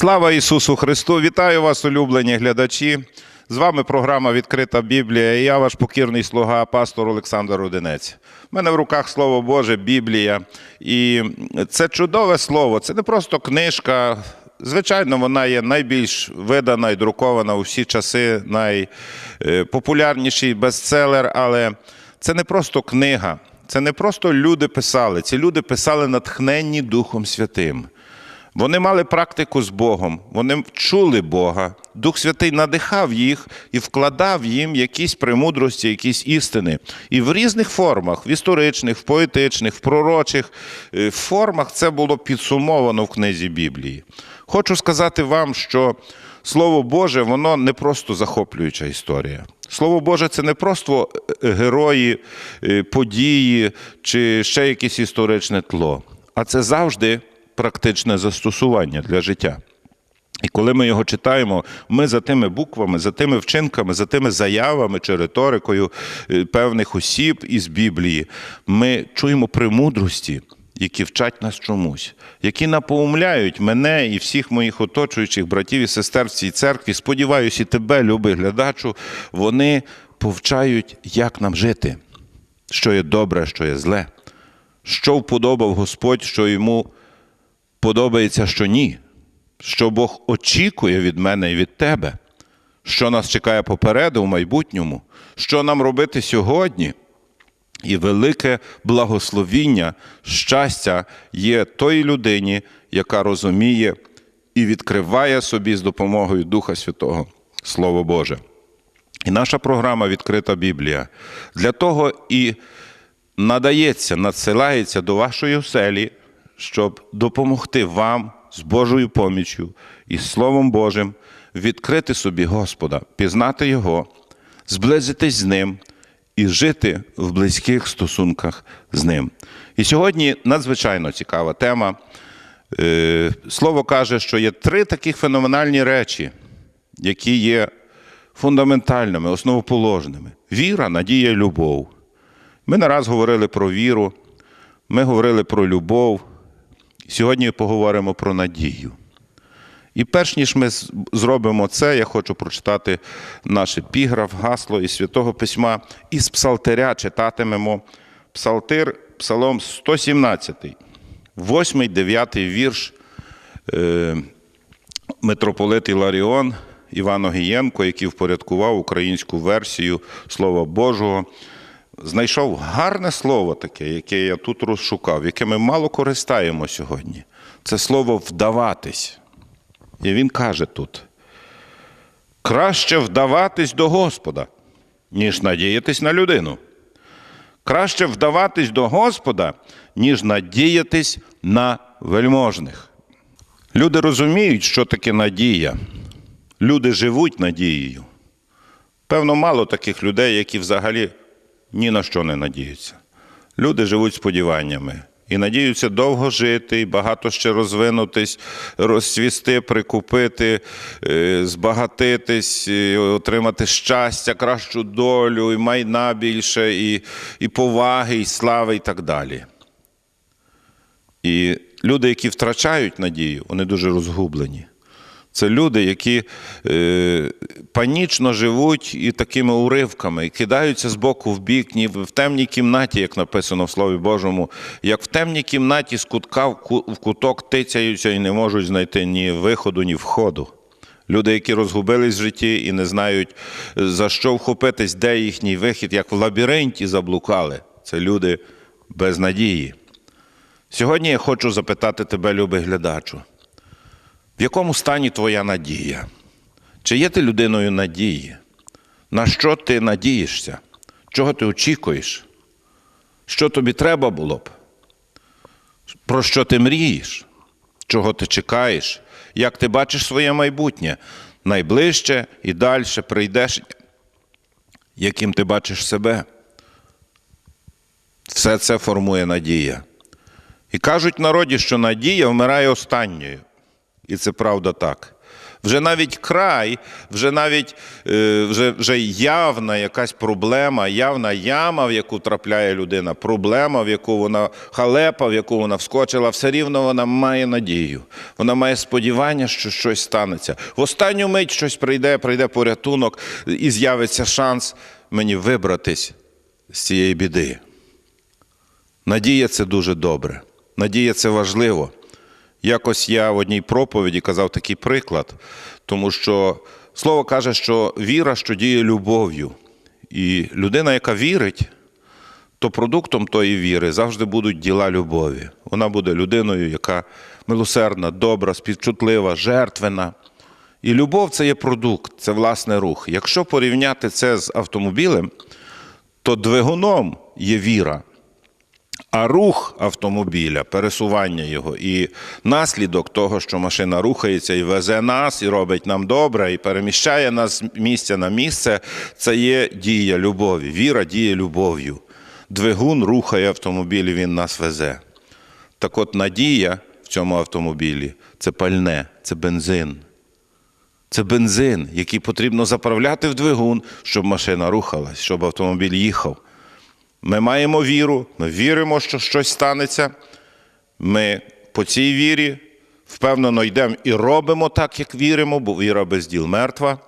Слава Ісусу Христу! Вітаю вас, улюблені глядачі. З вами програма Відкрита Біблія. І я ваш покірний слуга, пастор Олександр Рудинець. У мене в руках Слово Боже, Біблія. І це чудове слово. Це не просто книжка. Звичайно, вона є найбільш видана і друкована у всі часи, найпопулярніший бестселер, але це не просто книга. Це не просто люди писали. Ці люди писали натхненні Духом Святим. Вони мали практику з Богом, вони чули Бога. Дух Святий надихав їх і вкладав їм якісь премудрості, якісь істини. І в різних формах, в історичних, в поетичних, в пророчих е, формах це було підсумовано в книзі Біблії. Хочу сказати вам, що Слово Боже, воно не просто захоплююча історія. Слово Боже, це не просто е, герої, е, події чи ще якесь історичне тло, а це завжди практичне застосування для життя. І коли ми його читаємо, ми за тими буквами, за тими вчинками, за тими заявами чи риторикою е, певних осіб із Біблії, ми чуємо премудрості, які вчать нас чомусь, які напоумляють мене і всіх моїх оточуючих братів і сестер в цій церкві. Сподіваюся, і тебе, любий глядачу, вони повчають, як нам жити, що є добре, що є зле, що вподобав Господь, що йому подобається, що ні, що Бог очікує від мене і від тебе, що нас чекає попереду в майбутньому, що нам робити сьогодні. І велике благословіння, щастя є той людині, яка розуміє і відкриває собі з допомогою Духа Святого Слово Боже. І наша програма Відкрита Біблія для того і надається, надсилається до вашої оселі, щоб допомогти вам з Божою поміччю і Словом Божим відкрити собі Господа, пізнати Його, зблизитись з Ним і жити в близьких стосунках з Ним. І сьогодні надзвичайно цікава тема. Е, Слово каже, що є три таких феноменальні речі, які є фундаментальними, основоположними: віра, надія любов. Ми не раз говорили про віру, ми говорили про любов. Сьогодні поговоримо про надію. І перш ніж ми зробимо це, я хочу прочитати наш епіграф, гасло із Святого Письма. Із Псалтиря читатимемо Псалтир, Псалом 117, 8, 9 вірш е, митрополит Іларіон Іван Огієнко, який впорядкував українську версію Слова Божого. Знайшов гарне слово таке, яке я тут розшукав, яке ми мало користаємо сьогодні. Це слово вдаватись. І він каже тут: краще вдаватись до Господа, ніж надіятись на людину. Краще вдаватись до Господа, ніж надіятись на вельможних. Люди розуміють, що таке надія. Люди живуть надією. Певно, мало таких людей, які взагалі ні на що не надіються. Люди живуть сподіваннями і надіються довго жити, і багато ще розвинутись, розцвісти, прикупити, е, збагатитись, отримати щастя, кращу долю, і майна більше, і, і поваги, і слави, і так далі. І люди, які втрачають надію, вони дуже розгублені. Це люди, які е, панічно живуть і такими уривками, і кидаються з боку в бік, ніби в темній кімнаті, як написано в Слові Божому, як в темній кімнаті з кутка в ку- в куток тицяються і не можуть знайти ні виходу, ні входу. Люди, які розгубились в житті і не знають, за що вхопитись, де їхній вихід, як в лабіринті заблукали. Це люди без надії. Сьогодні я хочу запитати тебе, любий глядачу. В якому стані твоя надія? Чи є ти людиною надії? На що ти надієшся? Чого ти очікуєш? Що тобі треба було б? Про що ти мрієш? Чого ти чекаєш? Як ти бачиш своє майбутнє? Найближче і далі прийдеш, яким ти бачиш себе? Все це формує надія. І кажуть народі, що надія вмирає останньою. І це правда так. Вже навіть край, вже навіть е, вже, вже явна якась проблема, явна яма, в яку трапляє людина, проблема, в яку вона халепа, в яку вона вскочила, все рівно вона має надію. Вона має сподівання, що щось станеться. В останню мить щось прийде, прийде порятунок і з'явиться шанс мені вибратись з цієї біди. Надія це дуже добре. Надія це важливо. Якось я в одній проповіді казав такий приклад, тому що слово каже, що віра, що діє любов'ю. І людина, яка вірить, то продуктом тої віри завжди будуть діла любові. Вона буде людиною, яка милосердна, добра, співчутлива, жертвена. І любов це є продукт, це власне рух. Якщо порівняти це з автомобілем, то двигуном є віра. А рух автомобіля, пересування його і наслідок того, що машина рухається і везе нас, і робить нам добре, і переміщає нас з місця на місце, це є дія любові. Віра діє любов'ю. Двигун рухає автомобіль, і він нас везе. Так от надія в цьому автомобілі це пальне, це бензин. Це бензин, який потрібно заправляти в двигун, щоб машина рухалась, щоб автомобіль їхав. Ми маємо віру, ми віримо, що щось станеться. Ми по цій вірі впевнено йдемо і робимо так, як віримо, бо віра без діл мертва.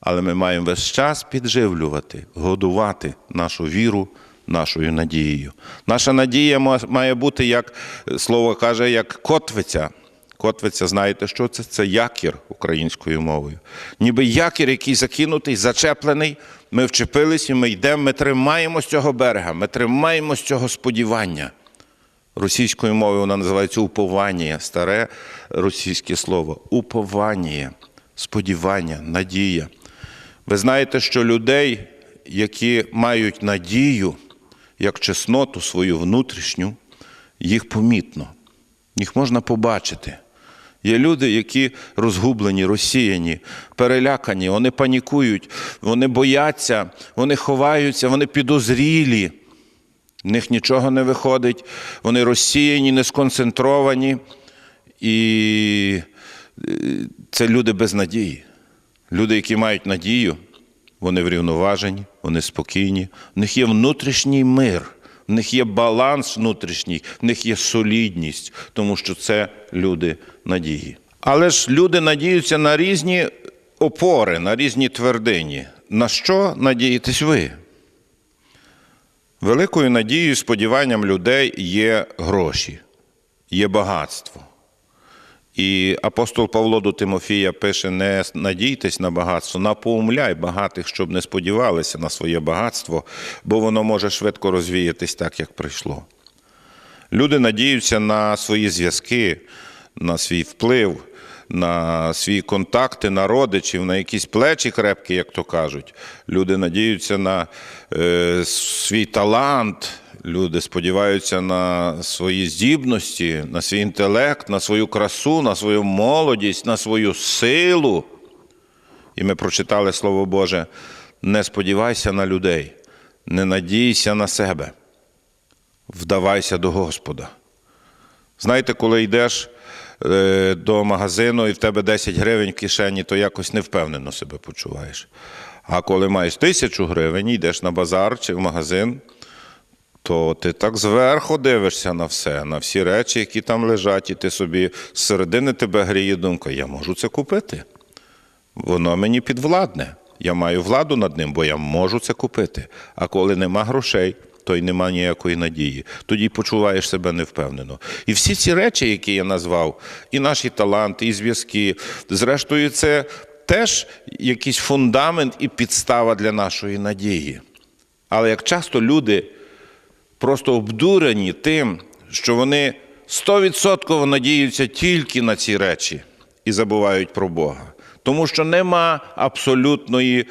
Але ми маємо весь час підживлювати, годувати нашу віру нашою надією. Наша надія має бути, як слово каже, як котвиця. Котвиця, знаєте, що це? Це якір українською мовою. Ніби якір, який закинутий, зачеплений. Ми вчепились і ми йдемо, ми тримаємо з цього берега, ми тримаємо з цього сподівання. Російською мовою вона називається уповання, старе російське слово. Уповання, сподівання, надія. Ви знаєте, що людей, які мають надію, як чесноту свою внутрішню, їх помітно, їх можна побачити. Є люди, які розгублені, розсіяні, перелякані, вони панікують, вони бояться, вони ховаються, вони підозрілі. В них нічого не виходить, вони розсіяні, не сконцентровані. І е, це люди без надії. Люди, які мають надію, вони врівноважені, вони спокійні, в них є внутрішній мир, в них є баланс внутрішній, в них є солідність, тому що це люди надії. Але ж люди надіються на різні опори, на різні твердині. На що надієтесь ви? Великою надією, сподіванням людей є гроші, є багатство. І апостол Павло до Тимофія пише: не надійтесь на багатство, напоумляй багатих, щоб не сподівалися на своє багатство, бо воно може швидко розвіятись так, як прийшло. Люди надіються на свої зв'язки, на свій вплив, на свої контакти, на родичів, на якісь плечі крепкі, як то кажуть. Люди надіються на е, свій талант. Люди сподіваються на свої здібності, на свій інтелект, на свою красу, на свою молодість, на свою силу. І ми прочитали Слово Боже: не сподівайся на людей, не надійся на себе, вдавайся до Господа. Знаєте, коли йдеш е, до магазину і в тебе 10 гривень в кишені, то якось невпевнено себе почуваєш. А коли маєш тисячу гривень, йдеш на базар чи в магазин, то ти так зверху дивишся на все, на всі речі, які там лежать, і ти собі зсередини тебе гріє думка, я можу це купити. Воно мені підвладне. Я маю владу над ним, бо я можу це купити. А коли нема грошей, то й нема ніякої надії. Тоді почуваєш себе невпевнено. І всі ці речі, які я назвав, і наші таланти, і зв'язки, зрештою, це теж якийсь фундамент і підстава для нашої надії. Але як часто люди просто обдурені тим, що вони стовідсотково надіються тільки на ці речі і забувають про Бога. Тому що нема абсолютної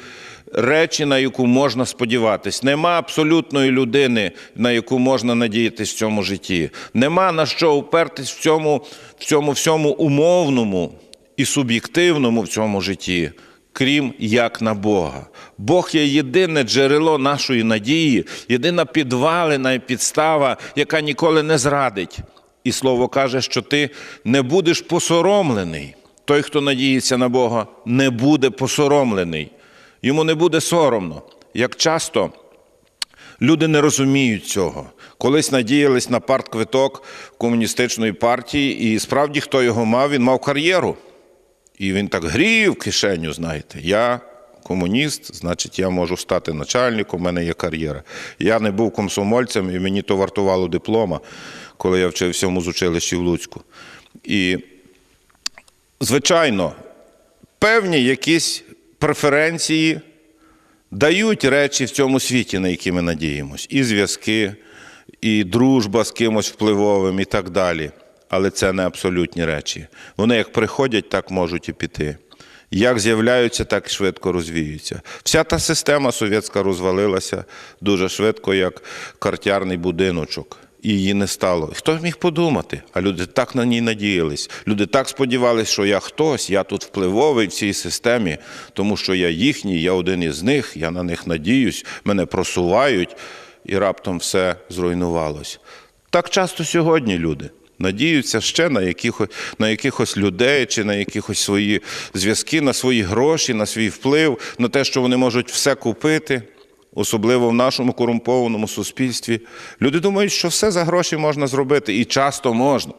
речі, на яку можна сподіватись, нема абсолютної людини, на яку можна надіятись в цьому житті. Нема на що упертись в цьому, в цьому всьому умовному і суб'єктивному в цьому житті крім як на Бога. Бог є єдине джерело нашої надії, єдина підвалина і підстава, яка ніколи не зрадить. І слово каже, що ти не будеш посоромлений. той, хто надіється на Бога, не буде посоромлений, йому не буде соромно. Як часто люди не розуміють цього. Колись надіялись на партквиток комуністичної партії, і справді, хто його мав, він мав кар'єру. І він так грів кишеню, знаєте. Я комуніст, значить, я можу стати начальником, у мене є кар'єра. Я не був комсомольцем, і мені то вартувало диплома, коли я вчився в музучилищі в Луцьку. І, звичайно, певні якісь преференції дають речі в цьому світі, на які ми надіємось. І зв'язки, і дружба з кимось впливовим, і так далі. Але це не абсолютні речі. Вони як приходять, так можуть і піти. Як з'являються, так і швидко розвіються. Вся та система совєтська розвалилася дуже швидко, як картярний будиночок. І її не стало. Хто міг подумати? А люди так на ній надіялись. Люди так сподівалися, що я хтось, я тут впливовий в цій системі, тому що я їхній, я один із них, я на них надіюсь, мене просувають, і раптом все зруйнувалось. Так часто сьогодні люди надіються ще на якихось, на якихось людей чи на якихось свої зв'язки, на свої гроші, на свій вплив, на те, що вони можуть все купити. Особливо в нашому корумпованому суспільстві. Люди думають, що все за гроші можна зробити, і часто можна.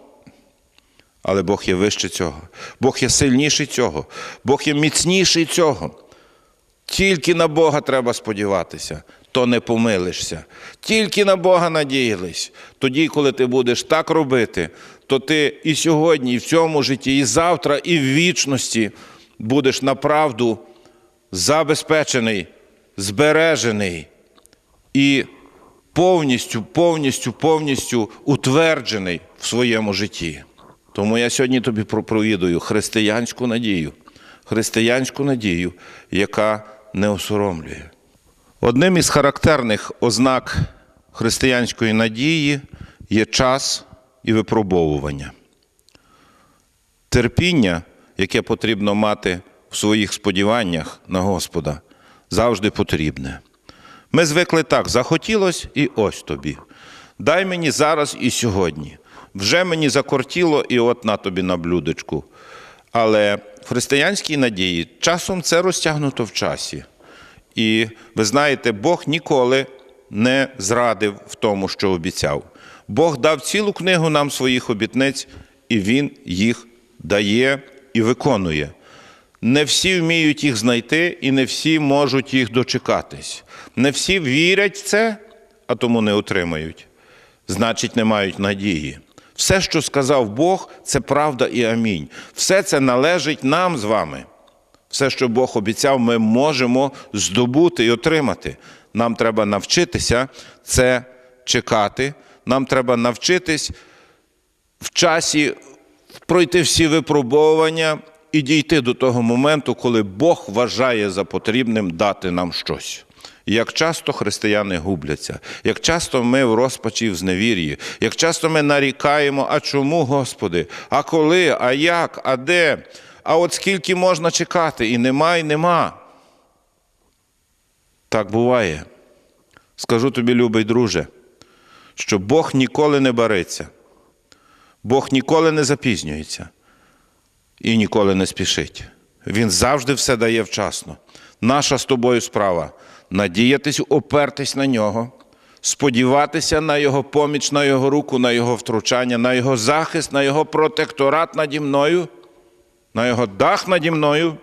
Але Бог є вище цього, Бог є сильніший цього, Бог є міцніший цього. Тільки на Бога треба сподіватися, то не помилишся. Тільки на Бога надіялись. Тоді, коли ти будеш так робити, то ти і сьогодні, і в цьому житті, і завтра, і в вічності будеш направду забезпечений, збережений і повністю, повністю, повністю утверджений в своєму житті. Тому я сьогодні тобі проповідую християнську надію, християнську надію, яка не осоромлює. Одним із характерних ознак християнської надії є час і випробовування. Терпіння, яке потрібно мати в своїх сподіваннях на Господа, завжди потрібне. Ми звикли так, захотілось і ось тобі. Дай мені зараз і сьогодні. Вже мені закортіло, і от на тобі на блюдечку. Але в християнській надії часом це розтягнуто в часі. І ви знаєте, Бог ніколи не зрадив в тому, що обіцяв. Бог дав цілу книгу нам своїх обітниць, і Він їх дає і виконує. Не всі вміють їх знайти, і не всі можуть їх дочекатись. Не всі вірять в це, а тому не отримають. Значить, не мають надії. Все, що сказав Бог, це правда і амінь. Все це належить нам з вами. Все, що Бог обіцяв, ми можемо здобути і отримати. Нам треба навчитися це чекати. Нам треба навчитись в часі пройти всі випробовування і дійти до того моменту, коли Бог вважає за потрібним дати нам щось. Як часто християни губляться, як часто ми в розпачі в зневір'ї, як часто ми нарікаємо, а чому, Господи, а коли, а як, а де, а от скільки можна чекати, і нема, і нема. Так буває. Скажу тобі, любий друже, що Бог ніколи не бариться, Бог ніколи не запізнюється і ніколи не спішить. Він завжди все дає вчасно. Наша з тобою справа надіятись, опертись на нього, сподіватися на Його поміч, на Його руку, на Його втручання, на Його захист, на Його протекторат наді мною, на Його дах наді мною,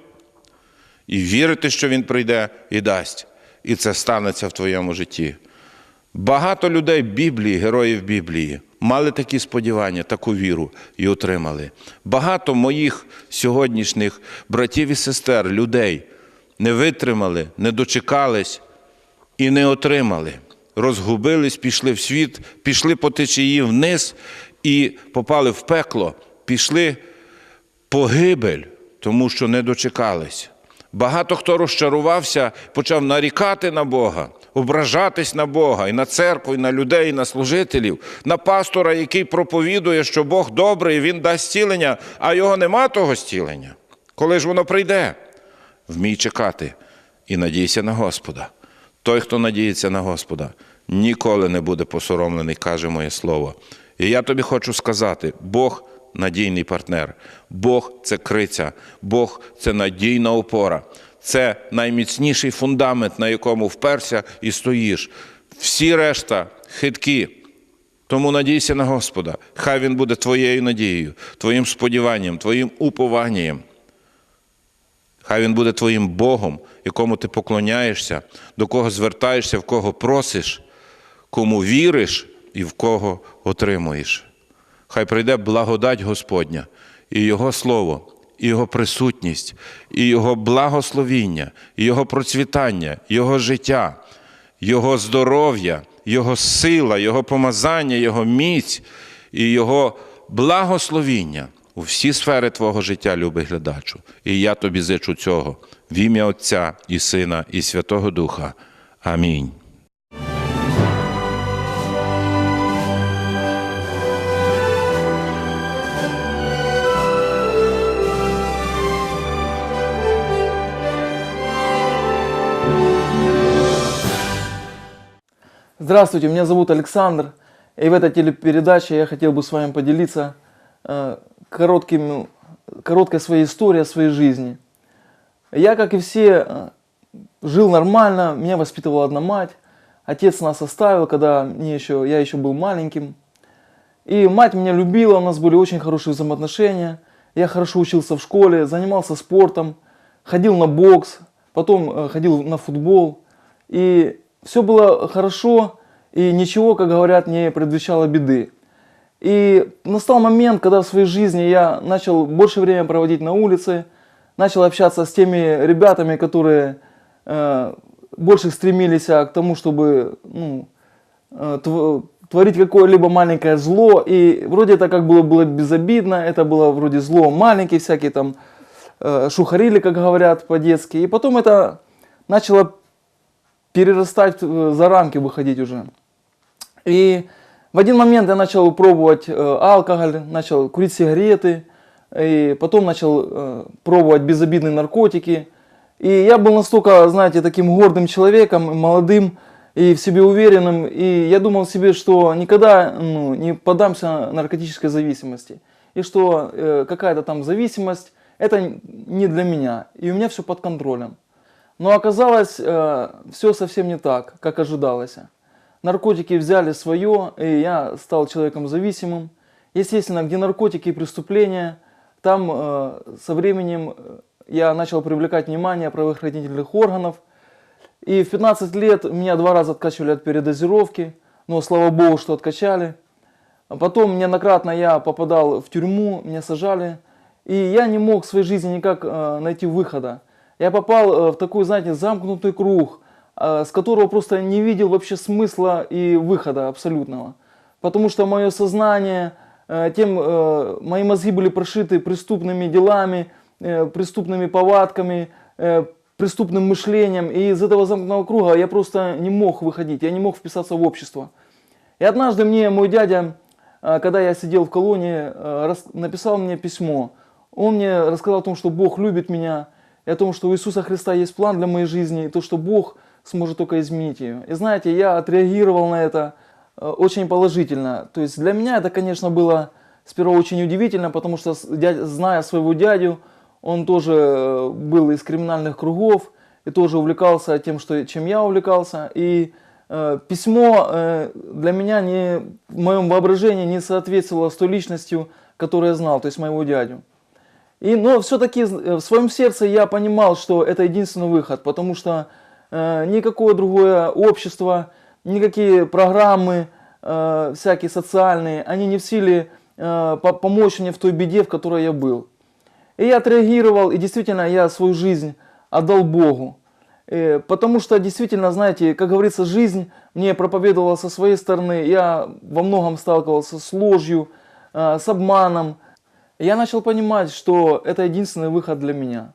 і вірити, що Він прийде і дасть. І це станеться в твоєму житті. Багато людей Біблії, героїв Біблії, мали такі сподівання, таку віру і отримали. Багато моїх сьогоднішніх братів і сестер, людей не витримали, не дочекались і не отримали. Розгубились, пішли в світ, пішли по течії вниз і попали в пекло, пішли погибель, тому що не дочекались. Багато хто розчарувався, почав нарікати на Бога, ображатись на Бога, і на церкву, і на людей, і на служителів, на пастора, який проповідує, що Бог добрий, Він дасть зцілення, а його нема того зцілення. Коли ж воно прийде? Вмій чекати і надійся на Господа. Той, хто надіється на Господа, ніколи не буде посоромлений, каже моє слово. І я тобі хочу сказати: Бог надійний партнер. Бог це криця, Бог це надійна опора. Це найміцніший фундамент, на якому вперся і стоїш. Всі решта хиткі. Тому надійся на Господа. Хай Він буде твоєю надією, твоїм сподіванням, твоїм упованням. Хай Він буде твоїм Богом, якому ти поклоняєшся, до кого звертаєшся, в кого просиш, кому віриш і в кого отримуєш. Хай прийде благодать Господня і Його Слово, і Його присутність, і Його благословіння, і Його процвітання, Його життя, Його здоров'я, Його сила, Його помазання, Його міць і Його благословіння у всі сфери Твого життя, любий глядачу. І я тобі зичу цього в ім'я Отця і Сина, і Святого Духа. Амінь. Здравствуйте, меня зовут Александр, и в этой телепередаче я хотел бы с вами поделиться э, коротким, короткой своей историей о своей жизни. Я, как и все, э, жил нормально, меня воспитывала одна мать, отец нас оставил, когда мне еще, я еще был маленьким. И мать меня любила, у нас были очень хорошие взаимоотношения, я хорошо учился в школе, занимался спортом, ходил на бокс, потом э, ходил на футбол. И все было хорошо, и ничего, как говорят, не предвещало беды. И настал момент, когда в своей жизни я начал больше времени проводить на улице, начал общаться с теми ребятами, которые э, больше стремились а, к тому, чтобы ну, э, тв- творить какое-либо маленькое зло. И вроде это как было, было безобидно, это было вроде зло маленькие всякие там э, шухарили, как говорят по-детски. И потом это начало перерастать, э, за рамки выходить уже. И в один момент я начал пробовать э, алкоголь, начал курить сигареты, и потом начал э, пробовать безобидные наркотики. И я был настолько, знаете, таким гордым человеком, молодым и в себе уверенным. И я думал себе, что никогда ну, не подамся наркотической зависимости. И что э, какая-то там зависимость, это не для меня. И у меня все под контролем. Но оказалось, все совсем не так, как ожидалось. Наркотики взяли свое, и я стал человеком зависимым. Естественно, где наркотики и преступления, там э, со временем э, я начал привлекать внимание правоохранительных органов. И в 15 лет меня два раза откачивали от передозировки, но слава богу, что откачали. А Потом неоднократно я попадал в тюрьму, меня сажали. И я не мог в своей жизни никак э, найти выхода. Я попал э, в такой, знаете, замкнутый круг, с которого просто не видел вообще смысла и выхода абсолютного. Потому что мое сознание, э, тем, э, мои мозги были прошиты преступными делами, э, преступными повадками, э, преступным мышлением. И из этого замкнутого круга я просто не мог выходить, я не мог вписаться в общество. И однажды мне мой дядя, э, когда я сидел в колонии, э, написал мне письмо. Он мне рассказал о том, что Бог любит меня, и о том, что у Иисуса Христа есть план для моей жизни, и то, что Бог сможет только изменить ее. И знаете, я отреагировал на это э, очень положительно. То есть для меня это, конечно, было сперва очень удивительно, потому что, зная своего дядю, он тоже э, был из криминальных кругов и тоже увлекался тем, что, чем я увлекался. И э, письмо э, для меня не, в моем воображении не соответствовало с той личностью, которую я знал, то есть моего дядю. И, но все-таки в своем сердце я понимал, что это единственный выход, потому что э, никакое другое общество, никакие программы э, всякие социальные, они не в силе э, по- помочь мне в той беде, в которой я был. И я отреагировал, и действительно я свою жизнь отдал Богу. Э, Потому что действительно, знаете, как говорится, жизнь мне проповедовала со своей стороны. Я во многом сталкивался с ложью, э, с обманом. Я начал понимать, что это единственный выход для меня.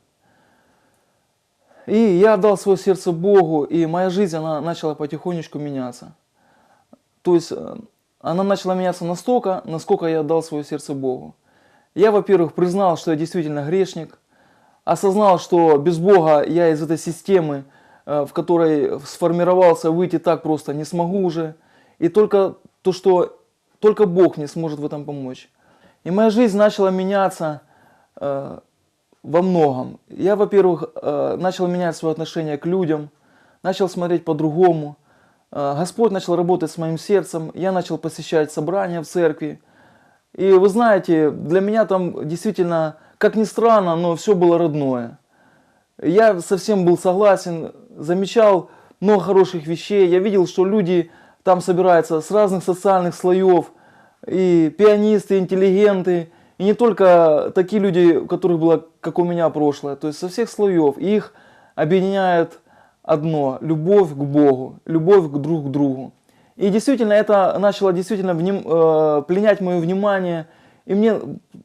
И я отдал свое сердце Богу, и моя жизнь, она начала потихонечку меняться. То есть э, она начала меняться настолько, насколько я отдал свое сердце Богу. Я, во-первых, признал, что я действительно грешник, осознал, что без Бога я из этой системы, э, в которой сформировался, выйти так просто не смогу уже. И только то, что только Бог мне сможет в этом помочь. И моя жизнь начала меняться э, во многом. Я, во-первых, э, начал менять свое отношение к людям, начал смотреть по-другому. Э, Господь начал работать с моим сердцем, я начал посещать собрания в церкви. И вы знаете, для меня там действительно, как ни странно, но все было родное. Я совсем был согласен, замечал много хороших вещей. Я видел, что люди там собираются с разных социальных слоев. И пианисты, интеллигенты. И не только такие люди, у которых было, как у меня, прошлое. То есть со всех слоев. Их объединяет одно – любовь к Богу, любовь к друг к другу. И действительно, это начало действительно вним- э, пленять мое внимание. И мне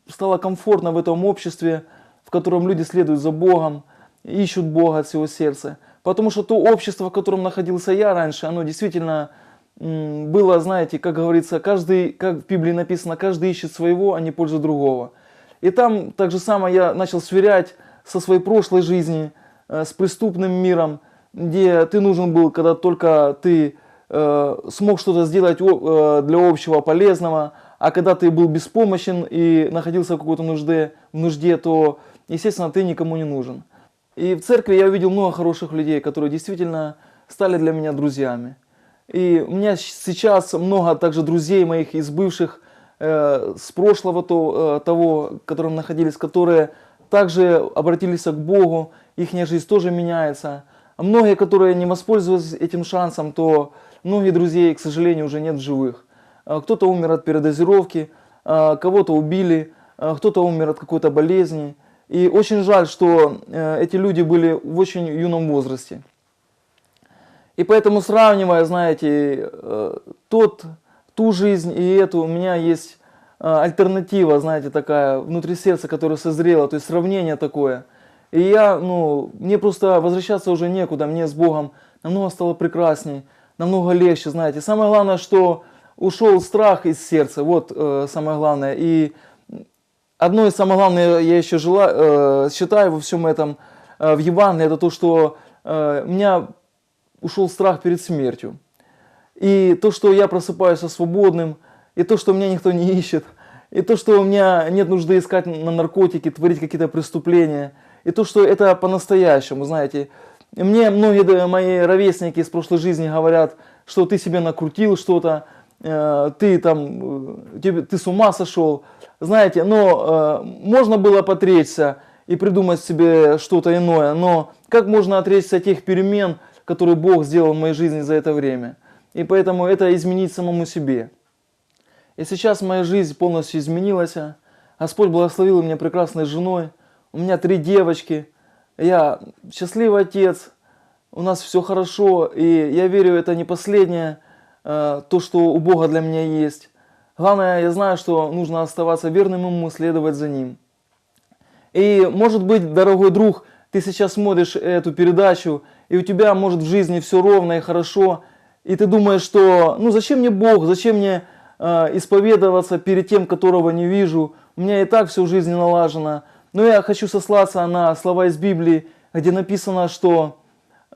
стало комфортно в этом обществе, в котором люди следуют за Богом, ищут Бога от всего сердца. Потому что то общество, в котором находился я раньше, оно действительно было, знаете, как говорится, каждый, как в Библии написано, каждый ищет своего, а не пользу другого. И там так же самое я начал сверять со своей прошлой жизни, э, с преступным миром, где ты нужен был, когда только ты э, смог что-то сделать э, для общего полезного, а когда ты был беспомощен и находился в какой-то нужде, в нужде, то, естественно, ты никому не нужен. И в церкви я увидел много хороших людей, которые действительно стали для меня друзьями. И у меня сейчас много также друзей моих из бывших, э, с прошлого то, э, того, в котором находились, которые также обратились к Богу, их жизнь тоже меняется. А многие, которые не воспользовались этим шансом, то многие друзей, к сожалению, уже нет в живых. А Кто-то умер от передозировки, а, кого-то убили, а, кто-то умер от какой-то болезни. И очень жаль, что э, эти люди были в очень юном возрасте. И поэтому сравнивая, знаете, э, тот, ту жизнь и эту, у меня есть э, альтернатива, знаете, такая внутри сердца, которая созрела, то есть сравнение такое. И я, ну, мне просто возвращаться уже некуда, мне с Богом намного стало прекрасней, намного легче, знаете. Самое главное, что ушел страх из сердца, вот э, самое главное. И одно из самых главных, я еще жела, э, считаю во всем этом э, в Евангелии, это то, что э, меня ушел страх перед смертью. И то, что я просыпаюсь свободным, и то, что меня никто не ищет, и то, что у меня нет нужды искать на наркотики, творить какие-то преступления, и то, что это по-настоящему, знаете. Мне многие мои ровесники из прошлой жизни говорят, что ты себе накрутил что-то, э, ты там, э, ты с ума сошел, знаете, но э, можно было потречься и придумать себе что-то иное, но как можно отречься от тех перемен, которые Бог сделал в моей жизни за это время? И поэтому это изменить самому себе. И сейчас моя жизнь полностью изменилась. Господь благословил меня прекрасной женой. У меня три девочки. Я счастливый отец. У нас все хорошо. И я верю, это не последнее, э, то, что у Бога для меня есть. Главное, я знаю, что нужно оставаться верным Ему, следовать за Ним. И, может быть, дорогой друг, ты сейчас смотришь эту передачу, и у тебя, может, в жизни все ровно и хорошо, и ты думаешь, что, ну, зачем мне Бог, зачем мне э, исповедоваться перед тем, которого не вижу, у меня и так все в жизни налажено. Но я хочу сослаться на слова из Библии, где написано, что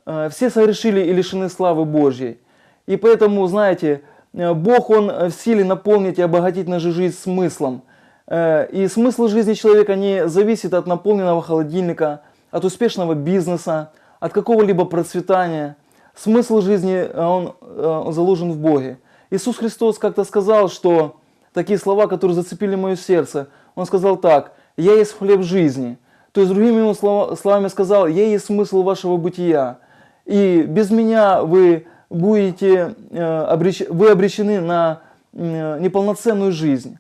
э, все согрешили и лишены славы Божьей. И поэтому, знаете, э, Бог, Он в силе наполнить и обогатить нашу жизнь смыслом. Э, И смысл жизни человека не зависит от наполненного холодильника, от успешного бизнеса, от какого-либо процветания. Смысл жизни, э, он э, заложен в Боге. Иисус Христос как-то сказал, что такие слова, которые зацепили мое сердце, Он сказал так, «Я есть хлеб жизни». То есть, другими слова- словами сказал, «Я есть смысл вашего бытия». И без меня вы будете э, вы обречены на неполноценную жизнь.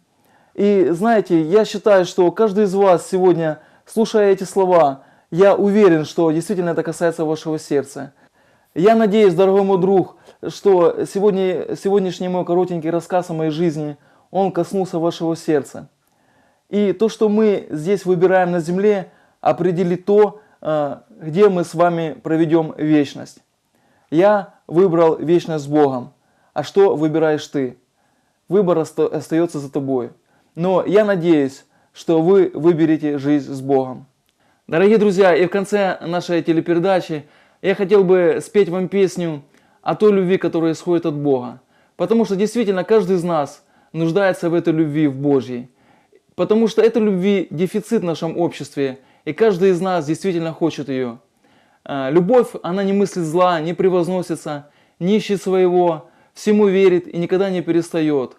И знаете, я считаю, что каждый из вас сегодня, слушая эти слова, я уверен, что действительно это касается вашего сердца. Я надеюсь, дорогой мой друг, что сегодня, сегодняшний мой коротенький рассказ о моей жизни, он коснулся вашего сердца. И то, что мы здесь выбираем на земле, определит то, э, где мы с вами проведем вечность. Я выбрал вечность с Богом. А что выбираешь ты? Выбор оста- остается за тобой. Но я надеюсь, что вы выберете жизнь с Богом. Дорогие друзья, и в конце нашей телепередачи я хотел бы спеть вам песню о той любви, которая исходит от Бога. Потому что действительно каждый из нас нуждается в этой любви в Божьей. Потому что этой любви дефицит в нашем обществе, и каждый из нас действительно хочет ее. А, Любовь, она не мыслит зла, не превозносится, не ищет своего, всему верит и никогда не перестает.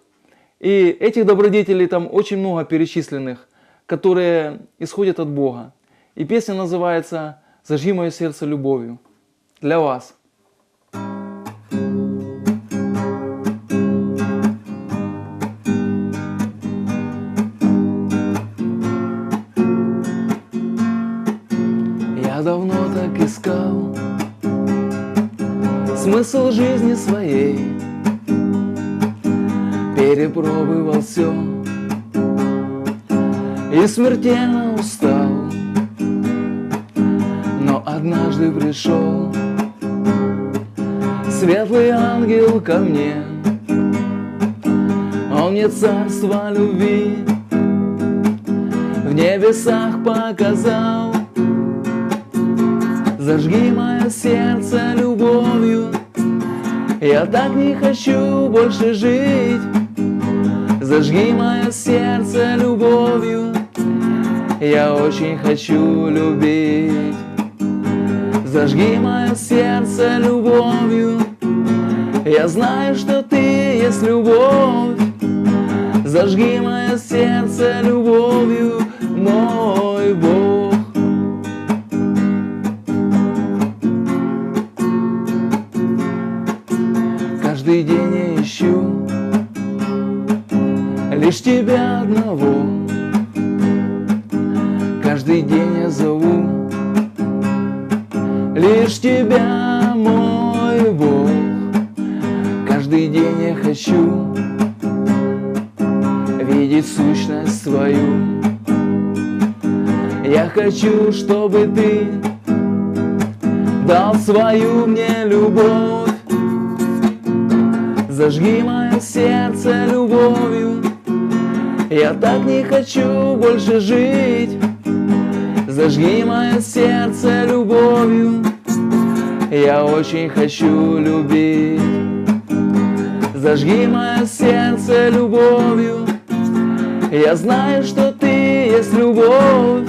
И этих добродетелей там очень много перечисленных, которые исходят от Бога. И песня называется «Зажги мое сердце любовью». Для вас. Я давно так искал смысл жизни своей, перепробовал все и смертельно устал, однажды пришел светлый ангел ко мне, он мне царство любви в небесах показал. Зажги мое сердце любовью Я так не хочу больше жить. Зажги мое сердце любовью Я очень хочу любить Зажги мое сердце любовью. Я знаю, что ты есть любовь. Зажги мое сердце любовью, мой Бог. Каждый день я ищу лишь тебя одного. Каждый день я зову лишь тебя, мой Бог. Каждый день я хочу видеть сущность свою. Я хочу, чтобы ты дал свою мне любовь. Зажги мое сердце любовью Я так не хочу больше жить Зажги мое сердце любовью Я очень хочу любить. Зажги мое сердце любовью. Я знаю, что ты есть любовь.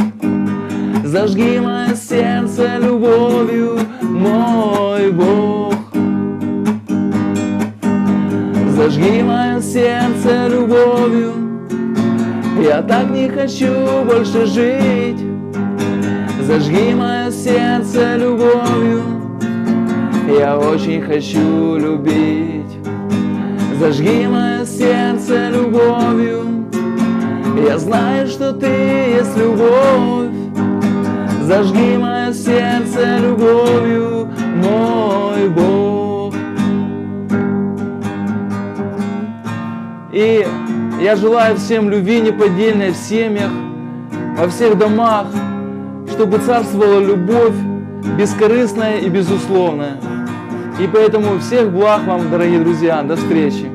Зажги мое сердце любовью, мой Бог. Зажги мое сердце любовью. Я так не хочу больше жить. Зажги мое сердце любовью Я очень хочу любить. Зажги мое сердце любовью. Я знаю, что ты есть любовь. Зажги мое сердце любовью, мой Бог. И я желаю всем любви неподдельной в семьях, во всех домах, чтобы царствовала любовь бескорыстная и безусловная. И поэтому всех благ вам, дорогие друзья. До встречи.